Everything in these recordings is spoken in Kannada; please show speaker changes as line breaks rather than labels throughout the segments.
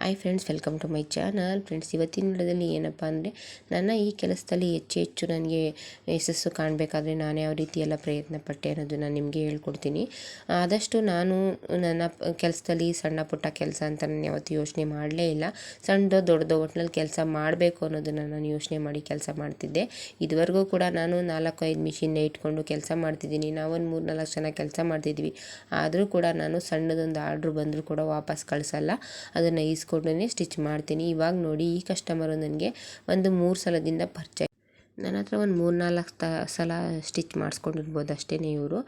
Hi friends welcome to my channel friends ಇವತ್ತಿನ ವಿಡಿಯೋದಲ್ಲಿ ಏನಪ್ಪ ಅಂದರೆ, ನನ್ನ ಈ ಕೆಲಸದಲ್ಲಿ ಹೆಚ್ಚು ಹೆಚ್ಚು ನನಗೆ ಯಶಸ್ಸು ಕಾಣಬೇಕಾದ್ರೆ ನಾನು ಯಾವ ರೀತಿ ಎಲ್ಲ ಪ್ರಯತ್ನ ಪಟ್ಟೆ ಅನ್ನೋದನ್ನು ನಿಮಗೆ ಹೇಳ್ಕೊಡ್ತೀನಿ. ಆದಷ್ಟು ನಾನು ನನ್ನ ಕೆಲಸದಲ್ಲಿ ಸಣ್ಣ ಪುಟ್ಟ ಕೆಲಸ ಅಂತ ನಾನು ಯಾವತ್ತೂ ಯೋಚನೆ ಮಾಡಲೇ ಇಲ್ಲ. ಸಣ್ಣದೋ ದೊಡ್ಡದೋ ಒಟ್ಟಿನಲ್ಲಿ ಕೆಲಸ ಮಾಡಬೇಕು ಅನ್ನೋದನ್ನು ನಾನು ಯೋಚನೆ ಮಾಡಿ ಕೆಲಸ ಮಾಡ್ತಿದ್ದೆ. ಇದುವರೆಗೂ ಕೂಡ ನಾನು ನಾಲ್ಕು ಐದು ಮಿಷಿನ್ನ ಇಟ್ಕೊಂಡು ಕೆಲಸ ಮಾಡ್ತಿದ್ದೀನಿ. ನಾವೊಂದು ಮೂರು ನಾಲ್ಕು ಜನ ಕೆಲಸ ಮಾಡ್ತಿದ್ವಿ. ಆದರೂ ಕೂಡ ನಾನು ಸಣ್ಣದೊಂದು ಆರ್ಡ್ರ್ ಬಂದರೂ ಕೂಡ ವಾಪಸ್ ಕಳಿಸಲ್ಲ. ಅದನ್ನು ಈಸ್ ಇಸ್ಕೊಂಡೇ ಸ್ಟಿಚ್ ಮಾಡ್ತೀನಿ. ಇವಾಗ ನೋಡಿ ಈ ಕಸ್ಟಮರು ನನಗೆ ಒಂದು ಮೂರು ಸಲದಿಂದ ಪರಿಚಯ ನನ್ನ ಹತ್ರ ಒಂದು ಮೂರು ನಾಲ್ಕು ತ ಸಲ ಸ್ಟಿಚ್ ಮಾಡಿಸ್ಕೊಂಡಿರ್ಬೋದು ಅಷ್ಟೇ ಇವರು.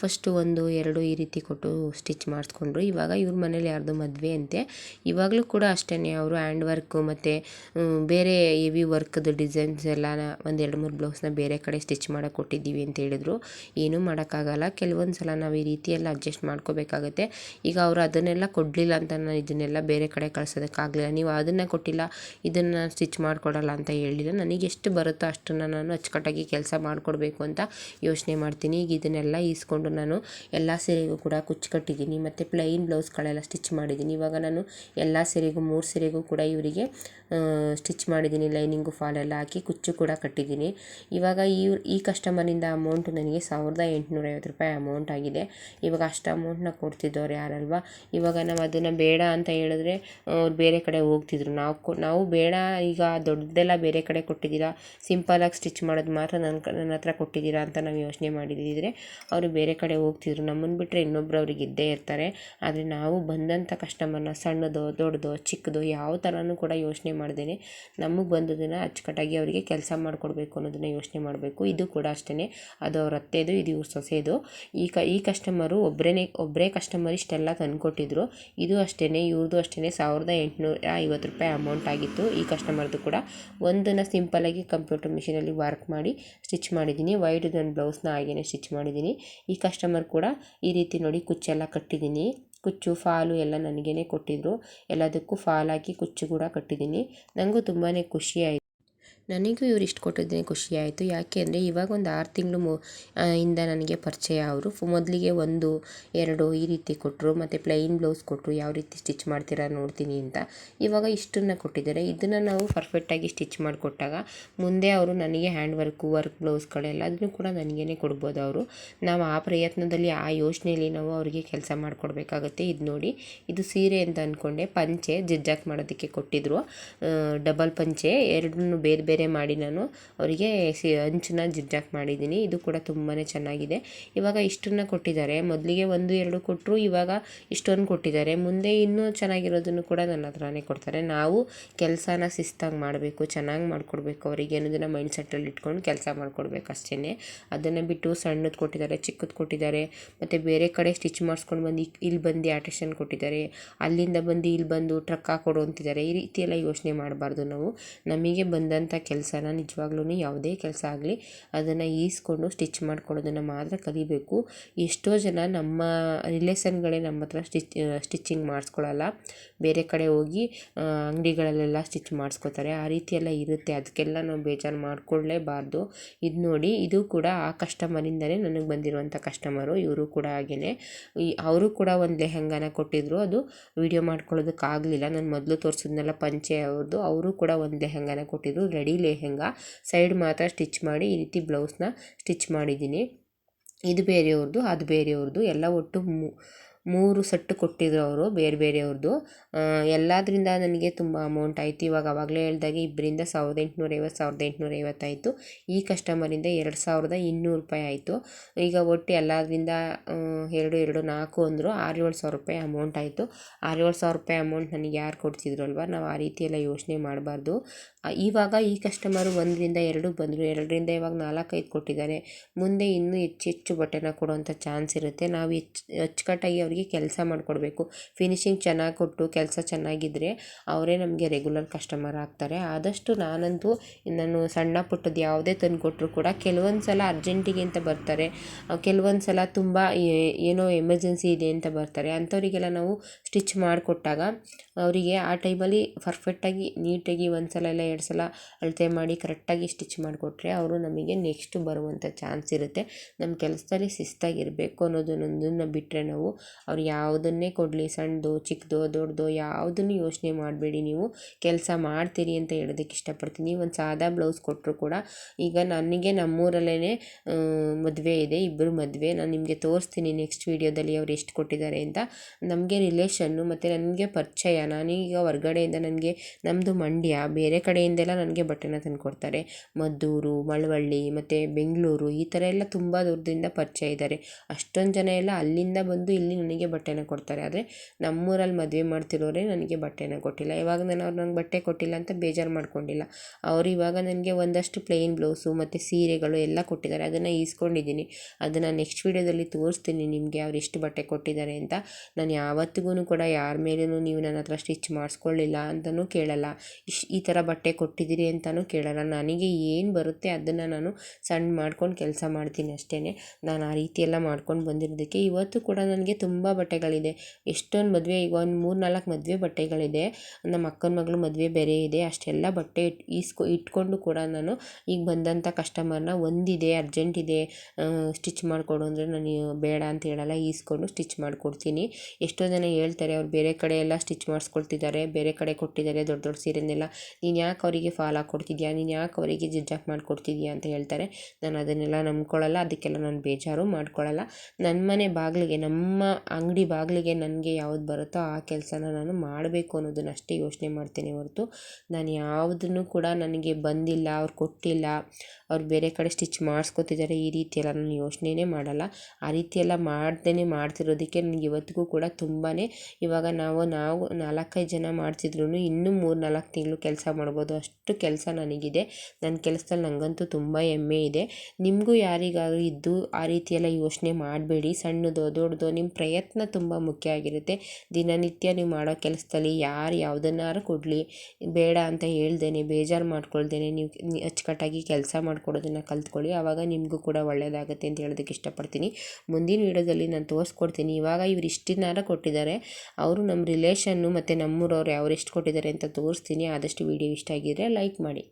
ಫಸ್ಟು ಒಂದು ಎರಡು ಈ ರೀತಿ ಕೊಟ್ಟು ಸ್ಟಿಚ್ ಮಾಡಿಸ್ಕೊಂಡ್ರು. ಇವಾಗ ಇವ್ರ ಮನೇಲಿ ಯಾರ್ದು ಮದುವೆ ಅಂತೆ. ಇವಾಗಲೂ ಕೂಡ ಅಷ್ಟೇ ಅವರು ಹ್ಯಾಂಡ್ ವರ್ಕು ಮತ್ತು ಬೇರೆ ಹೆವಿ ವರ್ಕ್ದು ಡಿಸೈನ್ಸ್ ಎಲ್ಲ ಒಂದು ಎರಡು ಮೂರು ಬ್ಲೌಸ್ನ ಬೇರೆ ಕಡೆ ಸ್ಟಿಚ್ ಮಾಡೋಕೆ ಕೊಟ್ಟಿದ್ದೀವಿ ಅಂತ ಹೇಳಿದ್ರು. ಏನೂ ಮಾಡೋಕ್ಕಾಗಲ್ಲ. ಕೆಲವೊಂದು ಸಲ ನಾವು ಈ ರೀತಿ ಎಲ್ಲ ಅಡ್ಜಸ್ಟ್ ಮಾಡ್ಕೋಬೇಕಾಗತ್ತೆ. ಈಗ ಅವರು ಅದನ್ನೆಲ್ಲ ಕೊಡಲಿಲ್ಲ ಅಂತ ನಾನು ಇದನ್ನೆಲ್ಲ ಬೇರೆ ಕಡೆ ಕಳ್ಸೋದಕ್ಕಾಗಲಿಲ್ಲ. ನೀವು ಅದನ್ನು ಕೊಟ್ಟಿಲ್ಲ, ಇದನ್ನು ಸ್ಟಿಚ್ ಮಾಡಿಕೊಡಲ್ಲ ಅಂತ ಹೇಳಿಲ್ಲ ನನಗೆ ಎಷ್ಟು ಬರುತ್ತೋ ಅಷ್ಟನ್ನು ನಾನು ಅಚ್ಚುಕಟ್ಟಾಗಿ ಕೆಲಸ ಮಾಡಿಕೊಡ್ಬೇಕು ಅಂತ ಯೋಚನೆ ಮಾಡ್ತೀನಿ. ಈಗ ಇದನ್ನೆಲ್ಲ ಈಸ್ಕೊಂಡು ನಾನು ಎಲ್ಲ ಸೀರೆಗೂ ಕೂಡ ಕುಚ್ಚು ಕಟ್ಟಿದ್ದೀನಿ ಮತ್ತು ಪ್ಲೈನ್ ಬ್ಲೌಸ್ಗಳೆಲ್ಲ ಸ್ಟಿಚ್ ಮಾಡಿದ್ದೀನಿ. ಇವಾಗ ನಾನು ಎಲ್ಲ ಸೀರೆಗೂ, ಮೂರು ಸೀರೆಗೂ ಕೂಡ ಇವರಿಗೆ ಸ್ಟಿಚ್ ಮಾಡಿದ್ದೀನಿ. ಲೈನಿಂಗು ಫಾಲೆಲ್ಲ ಹಾಕಿ ಕುಚ್ಚು ಕೂಡ ಕಟ್ಟಿದ್ದೀನಿ. ಇವಾಗ ಈ ಈ ಕಸ್ಟಮರಿಂದ ಅಮೌಂಟ್ ನನಗೆ ಸಾವಿರದ ಎಂಟುನೂರೈವತ್ತು ರೂಪಾಯಿ ಅಮೌಂಟ್ ಆಗಿದೆ. ಇವಾಗ ಅಷ್ಟು ಅಮೌಂಟ್ನ ಕೊಡ್ತಿದ್ದವ್ರು ಯಾರಲ್ವ? ಇವಾಗ ನಾವು ಅದನ್ನು ಬೇಡ ಅಂತ ಹೇಳಿದ್ರೆ ಅವ್ರು ಬೇರೆ ಕಡೆ ಹೋಗ್ತಿದ್ರು. ನಾವು ನಾವು ಬೇಡ, ಈಗ ದೊಡ್ಡದೆಲ್ಲ ಬೇರೆ ಕಡೆ ಕೊಟ್ಟಿದ್ದೀರಾ? ಸಿಂಪಲಾಗಿ ಸ್ಟಿಚ್ ಮಾಡೋದು ಮಾತ್ರ ನನ್ನ ನನ್ನ ಹತ್ರ ಕೊಟ್ಟಿದ್ದೀರಾ ಅಂತ ನಾವು ಯೋಚನೆ ಮಾಡಿದ್ದಿದ್ರೆ ಅವರು ಬೇರೆ ಕಡೆ ಹೋಗ್ತಿದ್ರು. ನಮ್ಮನ್ನು ಬಿಟ್ಟರೆ ಇನ್ನೊಬ್ರು ಅವ್ರಿಗೆ ಇದ್ದೇ ಇರ್ತಾರೆ. ಆದರೆ ನಾವು ಬಂದಂಥ ಕಸ್ಟಮರ್ನ ಸಣ್ಣದೋ, ದೊಡ್ಡದೋ, ಚಿಕ್ಕದೋ ಯಾವ ಥರನೂ ಕೂಡ ಯೋಚನೆ ಮಾಡ್ದೇ ನಮಗೆ ಬಂದದನ್ನು ಅಚ್ಚುಕಟ್ಟಾಗಿ ಅವರಿಗೆ ಕೆಲಸ ಮಾಡಿಕೊಡ್ಬೇಕು ಅನ್ನೋದನ್ನು ಯೋಚನೆ ಮಾಡಬೇಕು. ಇದು ಕೂಡ ಅಷ್ಟೇ ಅದು ಅವ್ರ ಅತ್ತೆದು, ಇದು ಇವ್ರ ಸೊಸೆದು. ಈ ಕ, ಈ ಕಸ್ಟಮರು ಒಬ್ಬರೇ ಒಬ್ಬರೇ ಕಸ್ಟಮರ್ ಇಷ್ಟೆಲ್ಲ ತಂದುಕೊಟ್ಟಿದ್ರು. ಇದು ಅಷ್ಟೇ ಇವ್ರದ್ದು ಅಷ್ಟೇ ಸಾವಿರದ ಎಂಟುನೂರ ಐವತ್ತು ರೂಪಾಯಿ ಅಮೌಂಟ್ ಆಗಿತ್ತು ಈ ಕಸ್ಟಮರ್ದು ಕೂಡ. ಒಂದನ್ನು ಸಿಂಪಲಾಗಿ ಕಂಪ್ಯೂಟರ್ ಮಿಷಿನಲ್ಲಿ ವರ್ಕ್ ಮಾಡಿ ಸ್ಟಿಚ್ ಮಾಡಿದ್ದೀನಿ. ವೈಟ್ ನನ್ನ ಬ್ಲೌಸ್ನ ಹಾಗೇ ಸ್ಟಿಚ್ ಮಾಡಿದ್ದೀನಿ. ಈ ಕಸ್ಟಮರ್ ಕೂಡ ಈ ರೀತಿ ನೋಡಿ ಕುಚ್ಚೆಲ್ಲ ಕಟ್ಟಿದ್ದೀನಿ. ಕುಚ್ಚು, ಫಾಲು ಎಲ್ಲ ನನಗೇ ಕೊಟ್ಟಿದ್ದರು ಎಲ್ಲದಕ್ಕೂ ಫಾಲ್ ಹಾಕಿ ಕುಚ್ಚು ಕೂಡ ಕಟ್ಟಿದ್ದೀನಿ. ನನಗೂ ತುಂಬಾ ಖುಷಿ ಆಯಿತು. ನನಗೂ ಇವ್ರು ಇಷ್ಟು ಕೊಟ್ಟಿದ್ದೇ ಖುಷಿ ಯಾಕೆ ಅಂದರೆ ಇವಾಗ ಒಂದು ಆರು ತಿಂಗಳು ಮು ಇಂದ ನನಗೆ ಪರಿಚಯ ಅವರು. ಮೊದಲಿಗೆ ಒಂದು, ಎರಡು ಈ ರೀತಿ ಕೊಟ್ಟರು ಮತ್ತು ಪ್ಲೈನ್ ಬ್ಲೌಸ್ ಕೊಟ್ಟರು ಯಾವ ರೀತಿ ಸ್ಟಿಚ್ ಮಾಡ್ತೀರಾ ನೋಡ್ತೀನಿ ಅಂತ. ಇವಾಗ ಇಷ್ಟನ್ನು ಕೊಟ್ಟಿದ್ದಾರೆ. ಇದನ್ನು ನಾವು ಪರ್ಫೆಕ್ಟಾಗಿ ಸ್ಟಿಚ್ ಮಾಡಿಕೊಟ್ಟಾಗ ಮುಂದೆ ಅವರು ನನಗೆ ಹ್ಯಾಂಡ್ ವರ್ಕು ವರ್ಕ್ ಬ್ಲೌಸ್ಗಳೆಲ್ಲ ಅದನ್ನು ಕೂಡ ನನಗೇ ಕೊಡ್ಬೋದು ಅವರು. ನಾವು ಆ ಪ್ರಯತ್ನದಲ್ಲಿ, ಆ ಯೋಚನೆಯಲ್ಲಿ ನಾವು ಅವರಿಗೆ ಕೆಲಸ ಮಾಡಿಕೊಡ್ಬೇಕಾಗತ್ತೆ. ಇದು ನೋಡಿ, ಇದು ಸೀರೆ ಅಂತ ಅಂದ್ಕೊಂಡೆ ಪಂಚೆ, ಜಿಜ್ಜಾಕ್ ಮಾಡೋದಕ್ಕೆ ಕೊಟ್ಟಿದ್ರು. ಡಬಲ್ ಪಂಚೆ. ಎರಡನ್ನೂ ಬೇರೆ ಬೇರೆ ಬೇರೆ ಮಾಡಿ ನಾನು ಅವರಿಗೆ ಸಿ ಹಂಚನ್ನ ಜಿಡ್ಜಾಕ್ ಮಾಡಿದ್ದೀನಿ. ಇದು ಕೂಡ ತುಂಬಾ ಚೆನ್ನಾಗಿದೆ. ಇವಾಗ ಇಷ್ಟನ್ನು ಕೊಟ್ಟಿದ್ದಾರೆ. ಮೊದಲಿಗೆ ಒಂದು, ಎರಡು ಕೊಟ್ಟರು ಇವಾಗ ಇಷ್ಟೊಂದು ಕೊಟ್ಟಿದ್ದಾರೆ. ಮುಂದೆ ಇನ್ನೂ ಚೆನ್ನಾಗಿರೋದನ್ನು ಕೂಡ ನನ್ನ ಹತ್ರನೇ ಕೊಡ್ತಾರೆ. ನಾವು ಕೆಲಸನ ಶಿಸ್ತಾಗಿ ಮಾಡಬೇಕು, ಚೆನ್ನಾಗಿ ಮಾಡಿಕೊಡ್ಬೇಕು. ಅವರಿಗೆ ಅನ್ನೋದನ್ನು ಮೈಂಡ್ ಸೆಟ್ಟಲ್ಲಿ ಇಟ್ಕೊಂಡು ಕೆಲಸ ಮಾಡಿಕೊಡ್ಬೇಕು ಅಷ್ಟೇ ಅದನ್ನು ಬಿಟ್ಟು ಸಣ್ಣದು ಕೊಟ್ಟಿದ್ದಾರೆ, ಚಿಕ್ಕದು ಕೊಟ್ಟಿದ್ದಾರೆ. ಮತ್ತು ಬೇರೆ ಕಡೆ ಸ್ಟಿಚ್ ಮಾಡಿಸ್ಕೊಂಡು ಬಂದು ಇಲ್ಲಿ ಬಂದು ಆಟೇಷನ್ ಕೊಟ್ಟಿದ್ದಾರೆ. ಅಲ್ಲಿಂದ ಬಂದು ಇಲ್ಲಿ ಬಂದು ಟ್ರಕ್ ಹಾಕೊಡು ಅಂತಿದ್ದಾರೆ. ಈ ರೀತಿಯೆಲ್ಲ ಯೋಚನೆ ಮಾಡಬಾರ್ದು ನಾವು. ನಮಗೆ ಬಂದಂಥ ಕೆಲಸನ ನಿಜವಾಗ್ಲೂ ಯಾವುದೇ ಕೆಲಸ ಆಗಲಿ ಅದನ್ನು ಈಸ್ಕೊಂಡು ಸ್ಟಿಚ್ ಮಾಡ್ಕೊಳ್ಳೋದನ್ನು ಮಾತ್ರ ಕಲಿಬೇಕು. ಎಷ್ಟೋ ಜನ ನಮ್ಮ ರಿಲೇಷನ್ಗಳೇ ನಮ್ಮ ಹತ್ರ ಸ್ಟಿಚ್ ಸ್ಟಿಚ್ಚಿಂಗ್ ಮಾಡಿಸ್ಕೊಳ್ಳಲ್ಲ ಬೇರೆ ಕಡೆ ಹೋಗಿ ಅಂಗಡಿಗಳಲ್ಲೆಲ್ಲ ಸ್ಟಿಚ್ ಮಾಡಿಸ್ಕೋತಾರೆ. ಆ ರೀತಿ ಎಲ್ಲ ಇರುತ್ತೆ. ಅದಕ್ಕೆಲ್ಲ ನಾವು ಬೇಜಾರು ಮಾಡಿಕೊಳ್ಳೇಬಾರ್ದು. ಇದು ನೋಡಿ, ಇದು ಕೂಡ ಆ ಕಸ್ಟಮರಿಂದಲೇ ನನಗೆ ಬಂದಿರುವಂಥ ಕಸ್ಟಮರು. ಇವರು ಕೂಡ ಹಾಗೆಯೇ ಅವರು ಕೂಡ ಒಂದು ಲೆಹೆಂಗಾನ ಕೊಟ್ಟಿದ್ದರು ಅದು ವಿಡಿಯೋ ಮಾಡ್ಕೊಳ್ಳೋದಕ್ಕಾಗಲಿಲ್ಲ. ನಾನು ಮೊದಲು ತೋರಿಸಿದ್ನೆಲ್ಲ ಪಂಚೆ ಅವ್ರದ್ದು. ಅವರು ಕೂಡ ಒಂದು ಲೆಹಂಗಾನ ಕೊಟ್ಟಿದ್ರು. ರೆಡಿ ಲೆಹೆಂಗಾ ಸೈಡ್ ಮಾತ್ರ ಸ್ಟಿಚ್ ಮಾಡಿ ಈ ರೀತಿ ಬ್ಲೌಸ್ನ ಸ್ಟಿಚ್ ಮಾಡಿದ್ದೀನಿ. ಇದು ಬೇರೆಯವ್ರದ್ದು, ಅದು ಬೇರೆಯವ್ರದ್ದು, ಎಲ್ಲ ಒಟ್ಟು ಮೂರು ಸೆಟ್ಟು ಕೊಟ್ಟಿದ್ರು ಅವರು, ಬೇರೆ ಬೇರೆಯವ್ರದ್ದು ಎಲ್ಲದರಿಂದ ನನಗೆ ತುಂಬ ಅಮೌಂಟ್ ಆಯಿತು. ಇವಾಗ ಆವಾಗಲೇ ಹೇಳ್ದಾಗೆ ಇಬ್ಬರಿಂದ ಸಾವಿರದ ಎಂಟುನೂರೈವತ್ತು ಸಾವಿರದ ಎಂಟುನೂರೈವತ್ತಾಯಿತು ಈ ಕಸ್ಟಮರಿಂದ ಎರಡು ಸಾವಿರದ ಇನ್ನೂರು ರೂಪಾಯಿ ಆಯಿತು. ಈಗ ಒಟ್ಟು ಎಲ್ಲದರಿಂದ ಎರಡು ಎರಡು, ನಾಲ್ಕು ಅಂದರು ಆರು ಏಳು ಸಾವಿರ ರೂಪಾಯಿ ಅಮೌಂಟ್ ಆಯಿತು. ಆರು ಏಳು ಸಾವಿರ ರೂಪಾಯಿ ಅಮೌಂಟ್ ನನಗೆ ಯಾರು ಕೊಡ್ತಿದ್ರು ಅಲ್ವಾ ನಾವು ಆ ರೀತಿ ಎಲ್ಲ ಯೋಚನೆ ಮಾಡಬಾರ್ದು. ಇವಾಗ ಈ ಕಸ್ಟಮರು ಒಂದರಿಂದ ಎರಡು ಬಂದರು. ಎರಡರಿಂದ ಇವಾಗ ನಾಲ್ಕೈದು ಕೊಟ್ಟಿದ್ದಾರೆ. ಮುಂದೆ ಇನ್ನೂ ಹೆಚ್ಚು ಹೆಚ್ಚು ಬಟ್ಟೆನ ಕೊಡುವಂಥ ಚಾನ್ಸ್ ಇರುತ್ತೆ. ನಾವು ಹೆಚ್ಚು, ಅಚ್ಚುಕಟ್ಟಾಗಿ ಅವರಿಗೆ ಕೆಲಸ ಮಾಡಿಕೊಡ್ಬೇಕು. ಫಿನಿಶಿಂಗ್ ಚೆನ್ನಾಗಿ ಕೊಟ್ಟು ಕೆಲಸ ಚೆನ್ನಾಗಿದ್ದರೆ ಅವರೇ ನಮಗೆ ರೆಗ್ಯುಲರ್ ಕಸ್ಟಮರ್ ಆಗ್ತಾರೆ. ಆದಷ್ಟು ನಾನಂತೂ ನಾನು ಸಣ್ಣ ಪುಟ್ಟದ್ದು ಯಾವುದೇ ತಂದು ಕೊಟ್ಟರು ಕೂಡ ಕೆಲವೊಂದು ಸಲ ಅರ್ಜೆಂಟಿಗೆ ಅಂತ ಬರ್ತಾರೆ. ಕೆಲವೊಂದು ಸಲ ತುಂಬ ಏನೋ ಎಮರ್ಜೆನ್ಸಿ ಇದೆ ಅಂತ ಬರ್ತಾರೆ. ಅಂಥವರಿಗೆಲ್ಲ ನಾವು ಸ್ಟಿಚ್ ಮಾಡಿಕೊಟ್ಟಾಗ ಅವರಿಗೆ ಆ ಟೈಮಲ್ಲಿ ಪರ್ಫೆಕ್ಟಾಗಿ ನೀಟಾಗಿ ಒಂದು ಸಲ ಎಲ್ಲ ಎರಡು ಸಲ ಅಳತೆ ಮಾಡಿ ಕರೆಕ್ಟಾಗಿ ಸ್ಟಿಚ್ ಮಾಡಿಕೊಟ್ರೆ ಅವರು ನಮಗೆ ನೆಕ್ಸ್ಟ್ ಬರುವಂಥ ಚಾನ್ಸ್ ಇರುತ್ತೆ. ನಮ್ಮ ಕೆಲಸದಲ್ಲಿ ಶಿಸ್ತಾಗಿರಬೇಕು ಅನ್ನೋದನ್ನೊಂದನ್ನು ಬಿಟ್ಟರೆ ನಾವು ಅವ್ರು ಯಾವುದನ್ನೇ ಕೊಡಲಿ ಸಣ್ಣದು ಚಿಕ್ಕದು ದೊಡ್ಡದು ಯಾವುದನ್ನು ಯೋಚನೆ ಮಾಡಬೇಡಿ ನೀವು. ಕೆಲಸ ಮಾಡ್ತೀರಿ ಅಂತ ಹೇಳೋದಕ್ಕೆ ಇಷ್ಟಪಡ್ತೀನಿ. ಒಂದು ಸಾದಾ ಬ್ಲೌಸ್ ಕೊಟ್ಟರು ಕೂಡ ಈಗ ನನಗೆ ನಮ್ಮೂರಲ್ಲೇ ಮದುವೆ ಇದೆ ಇಬ್ಬರು ಮದುವೆ. ನಾನು ನಿಮಗೆ ತೋರಿಸ್ತೀನಿ ನೆಕ್ಸ್ಟ್ ವೀಡಿಯೋದಲ್ಲಿ ಅವ್ರು ಎಷ್ಟು ಕೊಟ್ಟಿದ್ದಾರೆ ಅಂತ. ನಮಗೆ ರಿಲೇಷನ್ನು ಮತ್ತು ನನಗೆ ಪರಿಚಯ, ನಾನೀಗ ಹೊರ್ಗಡೆಯಿಂದ ನನಗೆ ನಮ್ಮದು ಮಂಡ್ಯ, ಬೇರೆ ಕಡೆಯಿಂದೆಲ್ಲ ನನಗೆ ಬಟ್ಟೆನ ತಂದು ಕೊಡ್ತಾರೆ ಮದ್ದೂರು, ಮಳವಳ್ಳಿ, ಮತ್ತು ಬೆಂಗಳೂರು, ಈ ಥರ ಎಲ್ಲ ತುಂಬ ದೂರದಿಂದ ಪರಿಚಯ ಇದ್ದಾರೆ. ಅಷ್ಟೊಂದು ಜನ ಎಲ್ಲ ಅಲ್ಲಿಂದ ಬಂದು ಇಲ್ಲಿ ನನಗೆ ಬಟ್ಟೆನ ಕೊಡ್ತಾರೆ. ಆದರೆ ನಮ್ಮೂರಲ್ಲಿ ಮದುವೆ ಮಾಡ್ತಿರೋರೇ ನನಗೆ ಬಟ್ಟೆನ ಕೊಟ್ಟಿಲ್ಲ. ಇವಾಗ ನಾನು ಅವ್ರು ನಂಗೆ ಬಟ್ಟೆ ಕೊಟ್ಟಿಲ್ಲ ಅಂತ ಬೇಜಾರು ಮಾಡ್ಕೊಂಡಿಲ್ಲ. ಅವ್ರು ಇವಾಗ ನನಗೆ ಒಂದಷ್ಟು ಪ್ಲೇನ್ ಬ್ಲೌಸು ಮತ್ತು ಸೀರೆಗಳು ಎಲ್ಲ ಕೊಟ್ಟಿದ್ದಾರೆ. ಅದನ್ನು ಈಸ್ಕೊಂಡಿದ್ದೀನಿ. ಅದನ್ನು ನೆಕ್ಸ್ಟ್ ವೀಡಿಯೋದಲ್ಲಿ ತೋರಿಸ್ತೀನಿ ನಿಮಗೆ ಅವ್ರು ಎಷ್ಟು ಬಟ್ಟೆ ಕೊಟ್ಟಿದ್ದಾರೆ ಅಂತ. ನಾನು ಯಾವತ್ತಿಗೂ ಕೂಡ ಯಾರ ಮೇಲೂ ನೀವು ನನ್ನ ಹತ್ರ ಸ್ಟಿಚ್ ಮಾಡಿಸ್ಕೊಳ್ಳಿಲ್ಲ ಅಂತಲೂ ಕೇಳಲ್ಲ. ಇಶ್, ಈ ಥರ ಬಟ್ಟೆ ಕೊಟ್ಟಿದ್ದೀರಿ ಅಂತಲೂ ಕೇಳಲ್ಲ. ನನಗೆ ಏನು ಬರುತ್ತೆ ಅದನ್ನು ನಾನು ಸಣ್ಣ ಮಾಡ್ಕೊಂಡು ಕೆಲಸ ಮಾಡ್ತೀನಿ ಅಷ್ಟೇ ನಾನು ಆ ರೀತಿಯೆಲ್ಲ ಮಾಡ್ಕೊಂಡು ಬಂದಿರೋದಕ್ಕೆ ಇವತ್ತು ಕೂಡ ನನಗೆ ತುಂಬ ಬಟ್ಟೆಗಳಿದೆ. ಎಷ್ಟೊಂದು ಮದುವೆ, ಈಗ ಒಂದು ಮೂರು ನಾಲ್ಕು ಮದುವೆ ಬಟ್ಟೆಗಳಿದೆ. ನಮ್ಮ ಅಕ್ಕನ ಮಗಳು ಮದುವೆ ಬೇರೆ ಇದೆ. ಅಷ್ಟೆಲ್ಲ ಬಟ್ಟೆ ಇಸ್ಕೊ ಇಟ್ಕೊಂಡು ಕೂಡ ನಾನು ಈಗ ಬಂದಂಥ ಕಸ್ಟಮರ್ನ ಒಂದಿದೆ ಅರ್ಜೆಂಟ್ ಇದೆ. ಸ್ಟಿಚ್ ಮಾಡಿಕೊಡು ಅಂದರೆ ನಾನು ಬೇಡ ಅಂತ ಹೇಳಲ್ಲ. ಈಸ್ಕೊಂಡು ಸ್ಟಿಚ್ ಮಾಡಿಕೊಡ್ತೀನಿ. ಎಷ್ಟೋ ಜನ ಹೇಳ್ತಾರೆ, ಅವ್ರು ಬೇರೆ ಕಡೆ ಎಲ್ಲ ಸ್ಟಿಚ್ ಮಾಡಿಸ್ಕೊಳ್ತಿದ್ದಾರೆ, ಬೇರೆ ಕಡೆ ಕೊಟ್ಟಿದ್ದಾರೆ ದೊಡ್ಡ ದೊಡ್ಡ ಸೀರೆನೆಲ್ಲ. ನೀನು ಯಾಕೆ ಅವರಿಗೆ ಫಾಲ್ ಕೊಡ್ತಿದ್ಯಾ ನೀನು ಯಾಕೆ ಅವರಿಗೆ ಜಿಜ್ಜಾಕ್ ಮಾಡಿಕೊಡ್ತಿದ್ಯಾ ಅಂತ ಹೇಳ್ತಾರೆ. ನಾನು ಅದನ್ನೆಲ್ಲ ನಂಬ್ಕೊಳ್ಳಲ್ಲ ಅದಕ್ಕೆಲ್ಲ ನಾನು ಬೇಜಾರು ಮಾಡ್ಕೊಳ್ಳಲ್ಲ ನನ್ನ ಮನೆ ಬಾಗಿಲಿಗೆ ನಮ್ಮ ಅಂಗಡಿ ಬಾಗಿಲಿಗೆ ನನಗೆ ಯಾವ್ದು ಬರುತ್ತೋ ಆ ಕೆಲಸನ ನಾನು ಮಾಡಬೇಕು ಅನ್ನೋದನ್ನಷ್ಟೇ ಯೋಚನೆ ಮಾಡ್ತೀನಿ ಹೊರತು. ನಾನು ಯಾವುದನ್ನು ಕೂಡ ನನಗೆ ಬಂದಿಲ್ಲ, ಅವ್ರು ಕೊಟ್ಟಿಲ್ಲ, ಅವ್ರು ಬೇರೆ ಕಡೆ ಸ್ಟಿಚ್ ಮಾಡಿಸ್ಕೊತಿದ್ದಾರೆ ಈ ರೀತಿ ನಾನು ಯೋಚನೆನೇ ಮಾಡಲ್ಲ. ಆ ರೀತಿ ಎಲ್ಲ ಮಾಡ್ದೇ ಮಾಡ್ತಿರೋದಕ್ಕೆ ನನಗೆ ಇವತ್ತಿಗೂ ಕೂಡ ತುಂಬಾ ಇವಾಗ ನಾವು ನಾವು ನಾಲ್ಕೈದು ಜನ ಮಾಡ್ತಿದ್ರು ಇನ್ನೂ ಮೂರು, ನಾಲ್ಕು ತಿಂಗಳು ಕೆಲಸ ಮಾಡ್ಬೋದು. ಅಷ್ಟು ಕೆಲಸ ನನಗಿದೆ. ನನ್ನ ಕೆಲಸದಲ್ಲಿ ನನಗಂತೂ ತುಂಬ ಹೆಮ್ಮೆ ಇದೆ. ನಿಮಗೂ ಯಾರಿಗಾದ್ರೂ ಇದ್ದು ಆ ರೀತಿಯೆಲ್ಲ ಯೋಚನೆ ಮಾಡಬೇಡಿ. ಸಣ್ಣದೋ, ದೊಡ್ಡದೋ ನಿಮ್ಮ ಪ್ರಯತ್ನ ತುಂಬ ಮುಖ್ಯ ಆಗಿರುತ್ತೆ. ದಿನನಿತ್ಯ ನೀವು ಮಾಡೋ ಕೆಲಸದಲ್ಲಿ ಯಾರು ಯಾವುದನ್ನಾರು ಕೊಡಲಿ. ಬೇಡ ಅಂತ ಹೇಳ್ದೇನೆ, ಬೇಜಾರು ಮಾಡ್ಕೊಳ್ದೇನೆ, ನೀವು ಅಚ್ಚುಕಟ್ಟಾಗಿ ಕೆಲಸ ಮಾಡ್ಕೊಡೋದನ್ನು ಕಲ್ತ್ಕೊಳ್ಳಿ. ಆವಾಗ ನಿಮಗೂ ಕೂಡ ಒಳ್ಳೆಯದಾಗುತ್ತೆ ಅಂತ ಹೇಳೋದಕ್ಕೆ ಇಷ್ಟಪಡ್ತೀನಿ. ಮುಂದಿನ ವೀಡಿಯೋದಲ್ಲಿ ನಾನು ತೋರಿಸ್ಕೊಡ್ತೀನಿ. ಇವಾಗ ಇವ್ರು ಇಷ್ಟಿನಾರ ಕೊಟ್ಟಿದ್ದಾರೆ ಅವರು ನಮ್ಮ ರಿಲೇಷನ್ನು ಮತ್ತು ನಮ್ಮೂರವ್ರು ಅವ್ರು ಎಷ್ಟು ಕೊಟ್ಟಿದ್ದಾರೆ ಅಂತ ತೋರಿಸ್ತೀನಿ. ಆದಷ್ಟು ವೀಡಿಯೋ ಇಷ್ಟ ಆಗಿದ್ರೆ ಲೈಕ್ ಮಾಡಿ.